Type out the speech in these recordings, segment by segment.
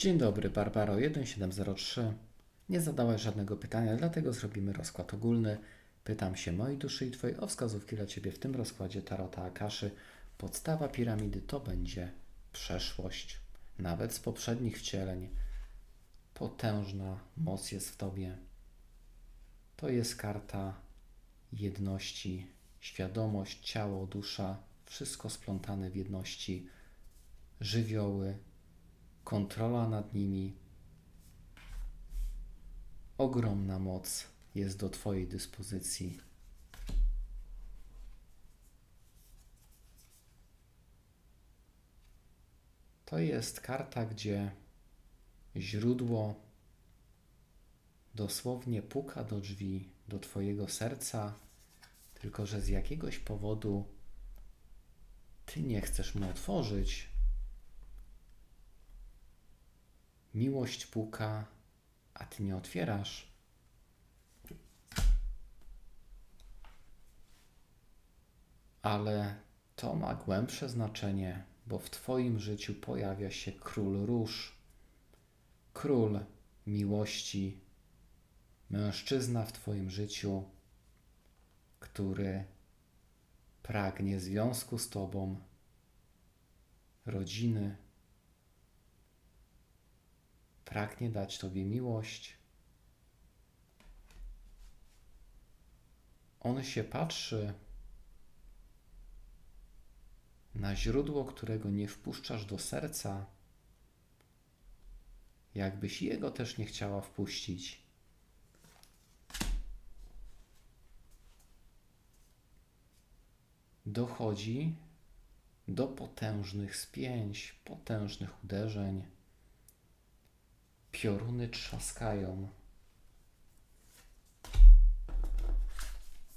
Dzień dobry, Barbaro 1703. Nie zadałaś żadnego pytania, dlatego zrobimy rozkład ogólny. Pytam się mojej duszy i Twojej o wskazówki dla Ciebie w tym rozkładzie Tarota Akaszy. Podstawa piramidy to będzie przeszłość. Nawet z poprzednich wcieleń. Potężna moc jest w Tobie. To jest karta jedności, świadomość, ciało, dusza, wszystko splątane w jedności, żywioły, kontrola nad nimi. Ogromna moc jest do Twojej dyspozycji. To jest karta, gdzie źródło dosłownie puka do drzwi, do Twojego serca, tylko że z jakiegoś powodu Ty nie chcesz mu otworzyć. Miłość puka, a Ty nie otwierasz. Ale to ma głębsze znaczenie, bo w Twoim życiu pojawia się król róż, król miłości, mężczyzna w Twoim życiu, który pragnie związku z Tobą, rodziny, pragnie dać Tobie miłość. On się patrzy na źródło, którego nie wpuszczasz do serca, jakbyś jego też nie chciała wpuścić. Dochodzi do potężnych spięć, potężnych uderzeń. Pioruny trzaskają.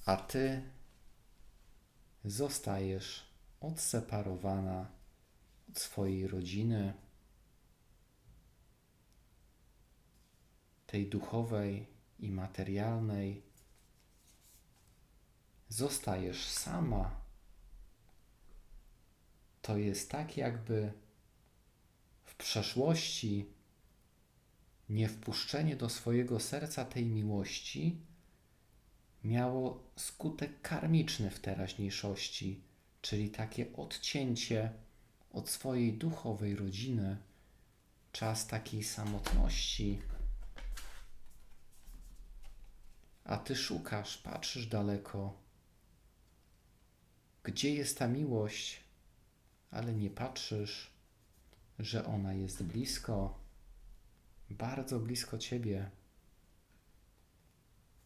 A ty zostajesz odseparowana od swojej rodziny, tej duchowej i materialnej. Zostajesz sama. To jest tak, jakby w przeszłości niewpuszczenie do swojego serca tej miłości miało skutek karmiczny w teraźniejszości, czyli takie odcięcie od swojej duchowej rodziny, czas takiej samotności. A ty szukasz, patrzysz daleko. Gdzie jest ta miłość, ale nie patrzysz, że ona jest blisko bardzo blisko ciebie,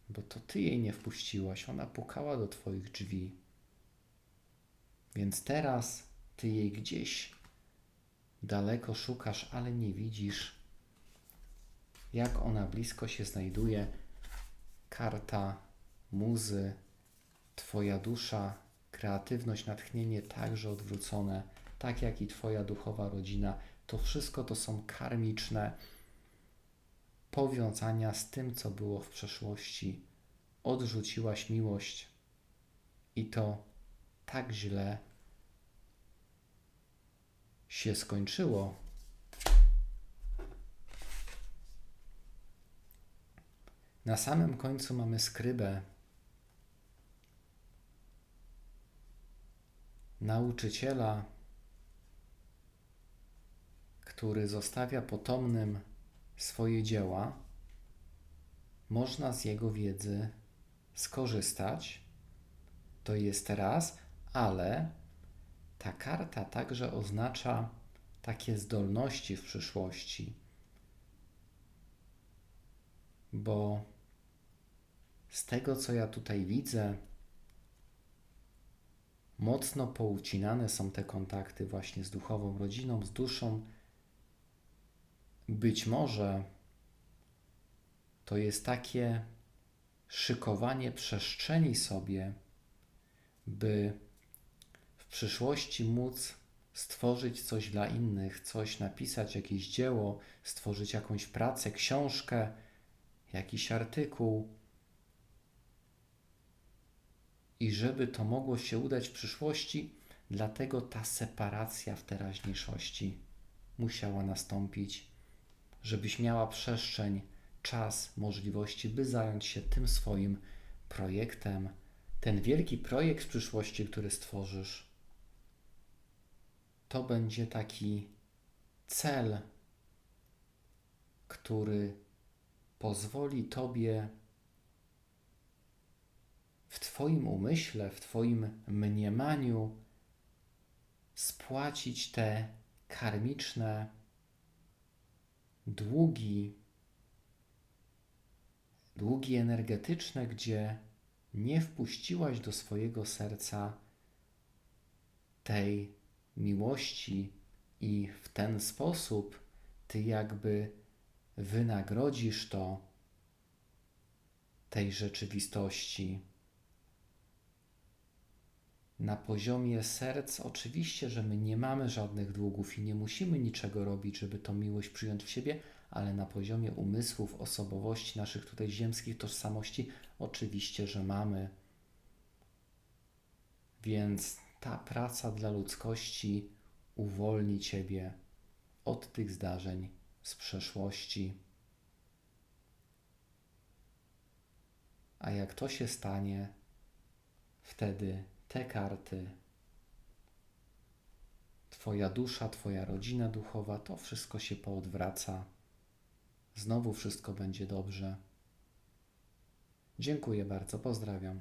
bo to ty jej nie wpuściłaś, ona pukała do twoich drzwi. Więc teraz ty jej gdzieś daleko szukasz, ale nie widzisz, jak ona blisko się znajduje. Karta muzy, twoja dusza, kreatywność, natchnienie także odwrócone, tak jak i twoja duchowa rodzina. To wszystko to są karmiczne powiązania z tym, co było w przeszłości. Odrzuciłaś miłość i to tak źle się skończyło. Na samym końcu mamy skrybę. Nauczyciela, który zostawia potomnym swoje dzieła, można z jego wiedzy skorzystać. To jest raz, ale ta karta także oznacza takie zdolności w przyszłości, bo z tego, co ja tutaj widzę, mocno poucinane są te kontakty właśnie z duchową rodziną, z duszą być może to jest takie szykowanie przestrzeni sobie, by w przyszłości móc stworzyć coś dla innych, coś napisać, jakieś dzieło, stworzyć jakąś pracę, książkę, jakiś artykuł. I żeby to mogło się udać w przyszłości, dlatego ta separacja w teraźniejszości musiała nastąpić żebyś miała przestrzeń, czas, możliwości, by zająć się tym swoim projektem. Ten wielki projekt w przyszłości, który stworzysz, to będzie taki cel, który pozwoli Tobie w Twoim umyśle, w Twoim mniemaniu spłacić te karmiczne długi, długi energetyczne, gdzie nie wpuściłaś do swojego serca tej miłości i w ten sposób ty jakby wynagrodzisz to tej rzeczywistości. Na poziomie serc, oczywiście, że my nie mamy żadnych długów i nie musimy niczego robić, żeby tą miłość przyjąć w siebie, ale na poziomie umysłów, osobowości, naszych tutaj ziemskich tożsamości, oczywiście, że mamy. Więc ta praca dla ludzkości uwolni Ciebie od tych zdarzeń z przeszłości. A jak to się stanie, wtedy te karty, Twoja dusza, Twoja rodzina duchowa, to wszystko się poodwraca. Znowu wszystko będzie dobrze. Dziękuję bardzo, pozdrawiam.